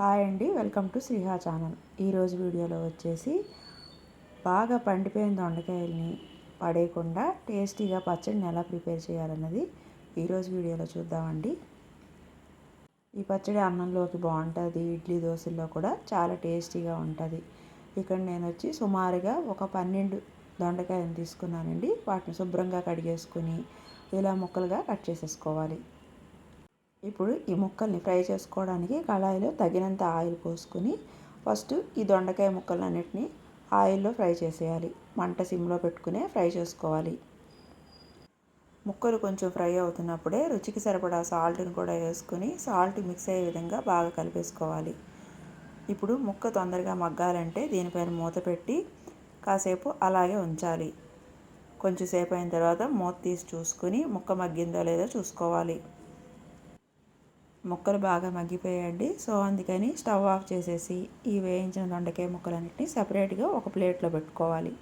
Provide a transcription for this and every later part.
Hi అండి welcome to Sriha channel. ఈరోజు వీడియోలో వచ్చేసి బాగా పండిపోయిన దొండకాయల్ని పడేయకుండా టేస్టీగా పచ్చడిని ఎలా ప్రిపేర్ చేయాలన్నది ఈరోజు వీడియోలో చూద్దామండి. ఈ పచ్చడి అన్నంలోకి బాగుంటుంది ఇడ్లీ దోశల్లో కూడా చాలా టేస్టీగా ఉంటుంది. ఇక్కడ నేను వచ్చి సుమారుగా ఒక పన్నెండు దొండకాయలు తీసుకున్నానండి. వాటిని శుభ్రంగా కడిగేసుకుని ఇలా ముక్కలుగా కట్ చేసేసుకోవాలి. ఇప్పుడు ఈ ముక్కల్ని ఫ్రై చేసుకోవడానికి కళాయిలో తగినంత ఆయిల్ పోసుకుని ఫస్ట్ ఈ దొండకాయ ముక్కలన్నిటిని ఆయిల్లో ఫ్రై చేసేయాలి. మంట సిమ్లో పెట్టుకునే ఫ్రై చేసుకోవాలి. ముక్కలు కొంచెం ఫ్రై అవుతున్నప్పుడే రుచికి సరిపడా సాల్ట్ని కూడా వేసుకొని సాల్ట్ మిక్స్ అయ్యే విధంగా బాగా కలిపేసుకోవాలి. ఇప్పుడు ముక్క తొందరగా మగ్గాలంటే దీనిపైన మూత పెట్టి కాసేపు అలాగే ఉంచాలి. కొంచెంసేపు అయిన తర్వాత మూత తీసి చూసుకుని ముక్క మగ్గిందో లేదో చూసుకోవాలి. ముక్కలు బాగా మగ్గిపోయాయండి. సో అందుకని స్టవ్ ఆఫ్ చేసేసి ఈ వేయించిన దొండకాయ ముక్కలన్నింటినీ సపరేట్గా ఒక ప్లేట్లో పెట్టుకోవాలి.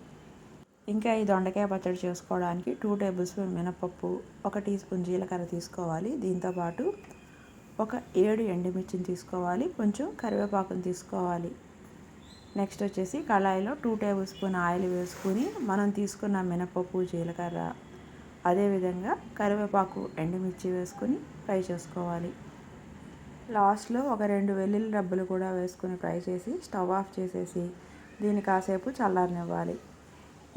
ఇంకా ఈ దొండకాయ పచ్చడి చేసుకోవడానికి టూ టేబుల్ స్పూన్ మినపప్పు ఒక టీ స్పూన్ జీలకర్ర తీసుకోవాలి. దీంతోపాటు ఒక ఏడు ఎండుమిర్చిని తీసుకోవాలి. కొంచెం కరివేపాకుని తీసుకోవాలి. నెక్స్ట్ వచ్చేసి కళాయిలో టూ టేబుల్ స్పూన్ ఆయిల్ వేసుకుని మనం తీసుకున్న మినపప్పు జీలకర్ర అదేవిధంగా కరివేపాకు ఎండుమిర్చి వేసుకుని ఫ్రై చేసుకోవాలి. లాస్ట్లో ఒక రెండు వెల్లుల్లి డబ్బులు కూడా వేసుకుని ఫ్రై చేసి స్టవ్ ఆఫ్ చేసేసి దీన్ని కాసేపు చల్లారనివ్వాలి.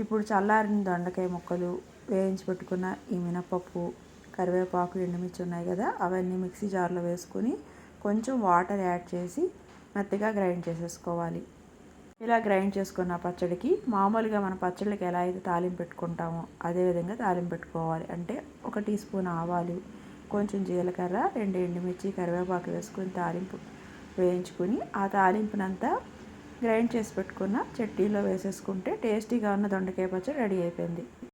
ఇప్పుడు చల్లారిన దొండకాయ ముక్కలు వేయించి పెట్టుకున్న ఈ మినపప్పు కరివేపాకు ఎండుమిర్చి ఉన్నాయి కదా అవన్నీ మిక్సీ జార్లో వేసుకుని కొంచెం వాటర్ యాడ్ చేసి మెత్తగా గ్రైండ్ చేసేసుకోవాలి. ఇలా గ్రైండ్ చేసుకున్న పచ్చడికి మామూలుగా మన పచ్చళ్ళకి ఎలా అయితే తాలింపు పెట్టుకుంటామో అదేవిధంగా తాలింపు పెట్టుకోవాలి. అంటే ఒక టీ స్పూన్ ఆవాలు కొంచెం జీలకర్ర రెండు ఎండుమిర్చి కరివేపాకు వేసుకుని తాలింపు వేయించుకుని ఆ తాలింపునంతా గ్రైండ్ చేసి పెట్టుకున్న చట్నీలో వేసేసుకుంటే టేస్టీగా ఉన్న దొండకాయ పచ్చడి రెడీ అయిపోయింది.